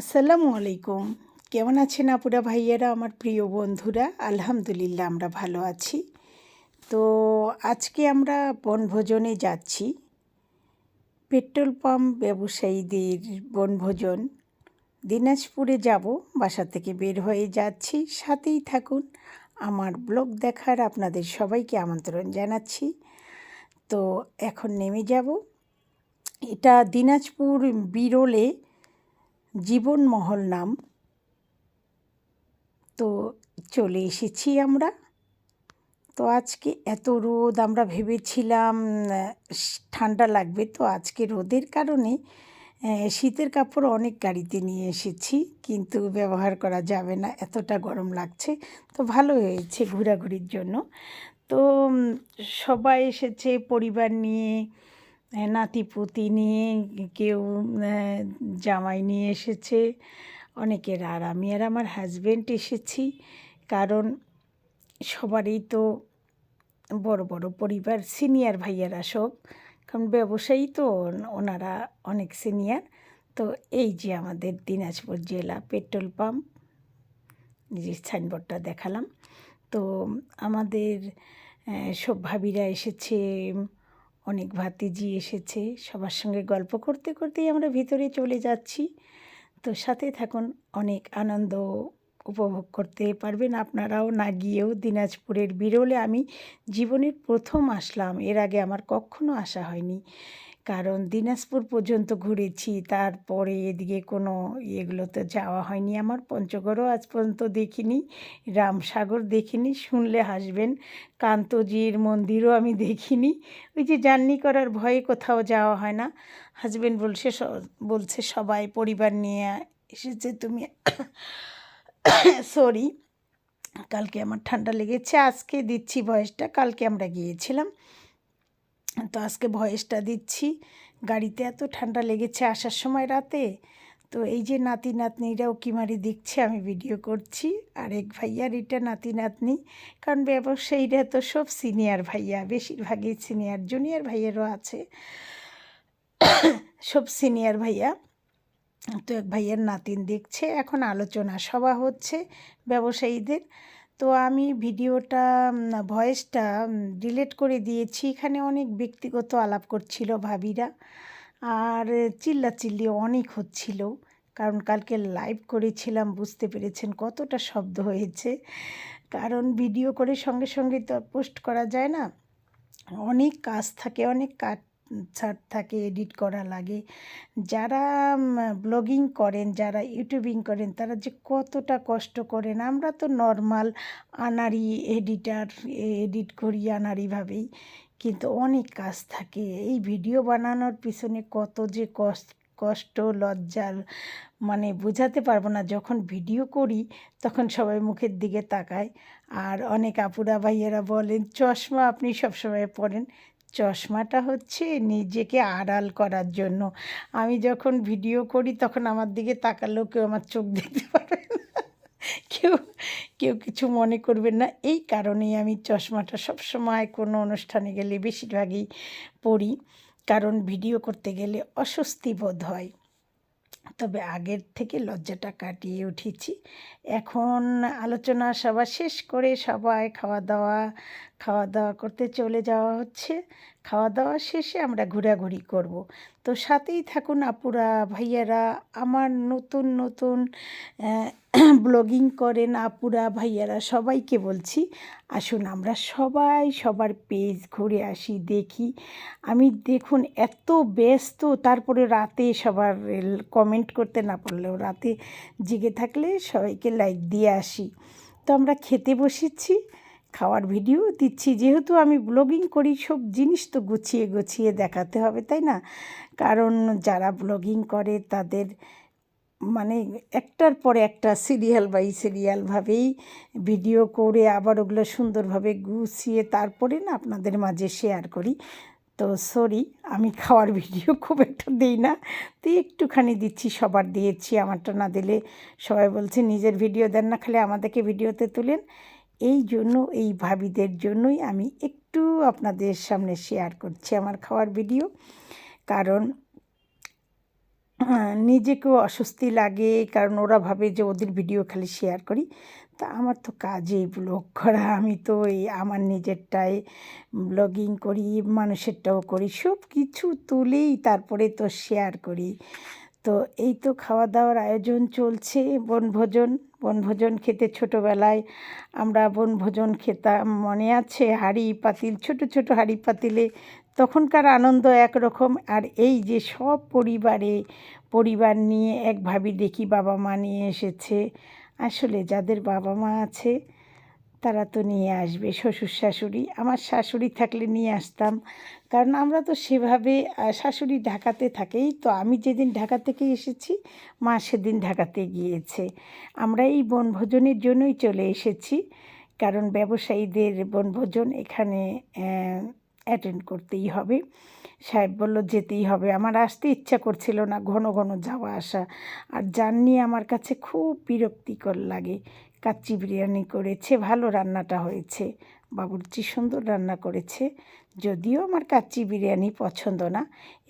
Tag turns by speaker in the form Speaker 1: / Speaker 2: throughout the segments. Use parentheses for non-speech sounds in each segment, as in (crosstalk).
Speaker 1: আসসালামু আলাইকুম। কেমন আছেন আপুরা ভাইয়েরা, আমার প্রিয় বন্ধুরা? আলহামদুলিল্লাহ, আমরা ভালো আছি। তো আজকে আমরা বনভোজনে যাচ্ছি। পেট্রোল পাম্প ব্যবসায়ীদের বনভোজন। দিনাজপুরে যাব, বাসা থেকে বের হয়ে যাচ্ছি। সাথেই থাকুন, আমার ব্লগ দেখার আপনাদের সবাইকে আমন্ত্রণ জানাচ্ছি। তো এখন নেমে যাব। এটা দিনাজপুর বিরলে জীবনমহল নাম। তো চলে এসেছি আমরা। তো আজকে এত রোদ, আমরা ভেবেছিলাম ঠান্ডা লাগবে। তো আজকে রোদের কারণে শীতের কাপড় অনেক গাড়িতে নিয়ে এসেছি, কিন্তু ব্যবহার করা যাবে না, এতটা গরম লাগছে। তো ভালো হয়েছে ঘোরাঘুরির জন্য। তো সবাই এসেছে, পরিবার নিয়ে নাতিপুতি নিয়ে, কেউ জামাই নিয়ে এসেছে, অনেকের আর আমি আর আমার হাজব্যান্ড এসেছি, কারণ সবারই তো বড় বড় পরিবার সিনিয়র ভাইয়ারা সব, কারণ ব্যবসায়ী তো ওনারা অনেক সিনিয়র তো এই যে আমাদের দিনাজপুর জেলা পেট্রোল পাম্প যে সাইনবোর্ডটা দেখালাম, তো আমাদের সব ভাবিরা এসেছে অনেক ভাতিজি এসেছে, সবার সঙ্গে গল্প করতে করতেই আমরা ভিতরে চলে যাচ্ছি। তো সাথে থাকুন, অনেক আনন্দ উপভোগ করতে পারবেন আপনারাও। না গিয়েও দিনাজপুরের বিরলে আমি জীবনের প্রথম আসলাম, এর আগে আমার কখনো আসা হয়নি। কারণ দিনাজপুর পর্যন্ত ঘুরেছি, তারপরে এদিকে কোনো ইয়েগুলোতে যাওয়া হয়নি আমার, পঞ্চগড়ও আজ পর্যন্ত দেখিনি, রামসাগর দেখিনি, শুনলে হাসবেন, কান্তজির মন্দিরও আমি দেখিনি, ওই যে জার্নি করার ভয়ে কোথাও যাওয়া হয় না হাজবেন্ড বলছে বলছে সবাই, পরিবার নিয়ে এসেছে তুমি, সরি, কালকে আমার ঠান্ডা লেগেছে, আজকে দিচ্ছি ভয়েসটা কালকে আমরা গিয়েছিলাম তো আজকে ভয়েসটা দিচ্ছি। গাড়িতে এত ঠান্ডা লেগেছে আসার সময় রাতে। তো এই যে নাতি নাতনিরাও কিমারি দেখছে, আমি ভিডিও করছি। আর এক ভাইয়ার এটা নাতি নাতনি। কারণ ব্যবসায়ীরা তো সব সিনিয়র ভাইয়া, বেশিরভাগই সিনিয়র জুনিয়র ভাইয়েরও আছে। সব সিনিয়র ভাইয়া। তো এক ভাইয়ের নাতিন দেখছে, এখন আলোচনা সভা হচ্ছে ব্যবসায়ীদের। তো আমি ভিডিওটা ভয়েসটা ডিলিট করে দিয়েছি। এখানে অনেক ব্যক্তিগত আলাপ করছিল ভাবিরা। আর চিল্লাচিল্লি অনেক হচ্ছিল। কারণ কালকে লাইভ করেছিলাম, বুঝতে পেরেছেন কতটা শব্দ হয়েছে। কারণ ভিডিও করে সঙ্গে সঙ্গে তো পোস্ট করা যায় না। অনেক কাজ থাকে, অনেক কাট ছাড় থাকে এডিট করা লাগে। যারা ব্লগিং করেন, যারা ইউটিউবিং করেন, তারা যে কতটা কষ্ট করেন, আমরা তো নর্মাল আনারি এডিটার এডিট করি আনারিভাবেই কিন্তু অনেক কাজ থাকে। এই ভিডিও বানানোর পিছনে কত যে কষ্ট কষ্ট লজ্জার মানে বোঝাতে পারব না। যখন ভিডিও করি, তখন সবাই মুখের দিকে তাকায়। আর অনেক আপুরা ভাইয়েরা বলেন, চশমা আপনি সবসময় পরেন। চশমাটা হচ্ছে নিজেকে আড়াল করার জন্য। আমি যখন ভিডিও করি তখন আমার দিকে তাকালেও কেউ আমার চোখ দেখতে পারে না। কেউ কেউ কিছু মনে করবেন না। এই কারণেই আমি চশমাটা সব সময় কোনো অনুষ্ঠানে গেলে বেশিরভাগই পড়ি কারণ ভিডিও করতে গেলে অস্বস্তি বোধ হয়। তবে আগের থেকে লজ্জাটা কাটিয়ে উঠেছি। এখন আলোচনা সভা শেষ করে সবাই খাওয়া দাওয়া খাওয়া দাওয়া করতে চলে যাওয়া হচ্ছে। খাওয়া দাওয়া শেষে আমরা ঘোরাঘুরি করব। তো সাথেই থাকুন আপুরা, ভাইয়ারা। আমার নতুন নতুন ব্লগিং (clears throat) করেন আপুরা, ভাইয়ারা, সবাইকে বলছি, আসুন আমরা সবাই সবার পেজ ঘুরে আসি, দেখি। আমি দেখুন এত ব্যস্ত, তারপরে রাতে সবার কমেন্ট করতে না পারলেও রাতে জেগে থাকলে সবাইকে লাইক দিয়ে আসি। তো আমরা খেতে বসেছি খাওয়ার ভিডিও দিচ্ছি। যেহেতু আমি ব্লগিং করি, সব জিনিস তো গুছিয়ে গুছিয়ে দেখাতে হবে, তাই না? কারণ যারা ব্লগিং করে, তাদের মানে একটার পরে একটা সিরিয়াল বাই সিরিয়ালভাবেই ভিডিও করে আবার ওগুলো সুন্দরভাবে গুছিয়ে তারপরে না আপনাদের মাঝে শেয়ার করি। তো সরি, আমি খাওয়ার ভিডিও খুব একটা দিই না। তো একটুখানি দিচ্ছি, সবার দিয়েছি। আমারটা না দিলে সবাই বলছে, নিজের ভিডিও দেন না, খালি আমাদেরকে ভিডিওতে তুলেন। এই জন্য, এই ভাবিদের জন্যই আমি একটু আপনাদের সামনে শেয়ার করছি আমার খাওয়ার ভিডিও কারণ নিজেকেও অস্বস্তি লাগে, কারণ ওরা ভাবে যে ওদের ভিডিও খালি শেয়ার করি। তা আমার তো কাজেই ব্লগ করা, আমি তো এই আমার নিজেরটাই ব্লগিং করি, মানুষেরটাও করি সব কিছু তুলেই তারপরে তো শেয়ার করি। তো এই তো খাওয়া দাওয়ার আয়োজন চলছে, বনভোজন। বনভোজন খেতে ছোটোবেলায় আমরা বনভোজন খেতাম, মনে আছে? হাঁড়ি পাতিল, ছোট ছোট হাঁড়ি পাতিলে তখনকার আনন্দ একরকম। আর এই যে সব পরিবারে, পরিবার নিয়ে এক ভাবি দেখি বাবা মা নিয়ে এসেছে। আসলে যাদের বাবা মা আছে তারা তো নিয়ে আসবে, শ্বশুর শাশুড়ি। আমার শাশুড়ি থাকলে নিয়ে আসতাম। কারণ আমরা তো সেভাবে শাশুড়ি ঢাকাতে থাকেই। তো আমি যেদিন ঢাকা থেকে এসেছি, মা সেদিন ঢাকাতে গিয়েছে। আমরা এই বনভোজনের জন্যই চলে এসেছি। কারণ ব্যবসায়ীদের বনভোজন এখানে অ্যাটেন্ড করতেই হবে। সাহেব বলল, যেতেই হবে। আমার আসতে ইচ্ছা করছিল না, ঘন ঘন যাওয়া আসা। আর জার্নি আমার কাছে খুব বিরক্তিকর লাগে। কাচ্চি বিরিয়ানি করেছে, ভালো রান্নাটা হয়েছে। বাবুর্চি সুন্দর রান্না করেছে। যদিও আমার কাচ্চি বিরিয়ানি পছন্দ না।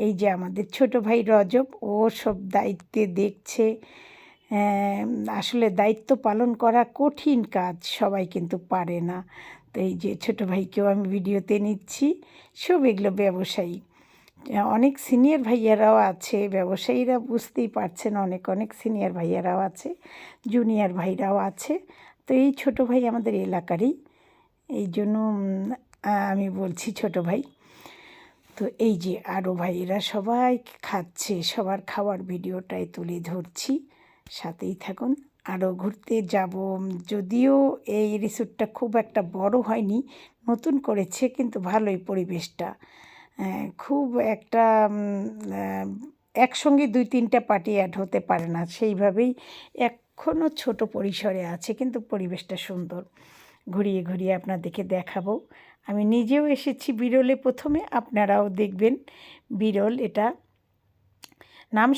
Speaker 1: এই যে আমাদের ছোট ভাই রজব, ও সব দায়িত্বে দেখছে। আসলে দায়িত্ব পালন করা কঠিন কাজ, সবাই কিন্তু পারে না। তো এই যে ছোট ভাইকেও আমি ভিডিওতে নিচ্ছি। সব এগুলো ব্যবসায়ী অনেক সিনিয়র ভাইয়ারাও আছে, ব্যবসায়ীরা বুঝতেই পারছেন অনেক অনেক সিনিয়র ভাইয়ারাও আছে জুনিয়র ভাইরাও আছে। তো এই ছোট ভাই আমাদের এলাকারই, এই জন্য আমি বলছি ছোট ভাই। তো এই যে আরও ভাইয়েরা সবাই খাচ্ছে, সবার খাওয়ার ভিডিওটাই তুলে ধরছি, সাথেই থাকুন। আরও ঘুরতে যাব যদিও এই রিসোর্টটা খুব একটা বড় হয়নি, নতুন করেছে, কিন্তু ভালোই পরিবেশটা। খুব একটা একসঙ্গে দুই তিনটা পার্টি অ্যাড হতে পারে না। সেইভাবেই এখনও ছোট পরিসরে আছে, কিন্তু পরিবেশটা সুন্দর। ঘুরিয়ে ঘুরিয়ে আপনাদেরকে দেখাবো। আমি নিজেও এসেছি বিরলে প্রথমে, আপনারাও দেখবেন বিরল এটা। নাম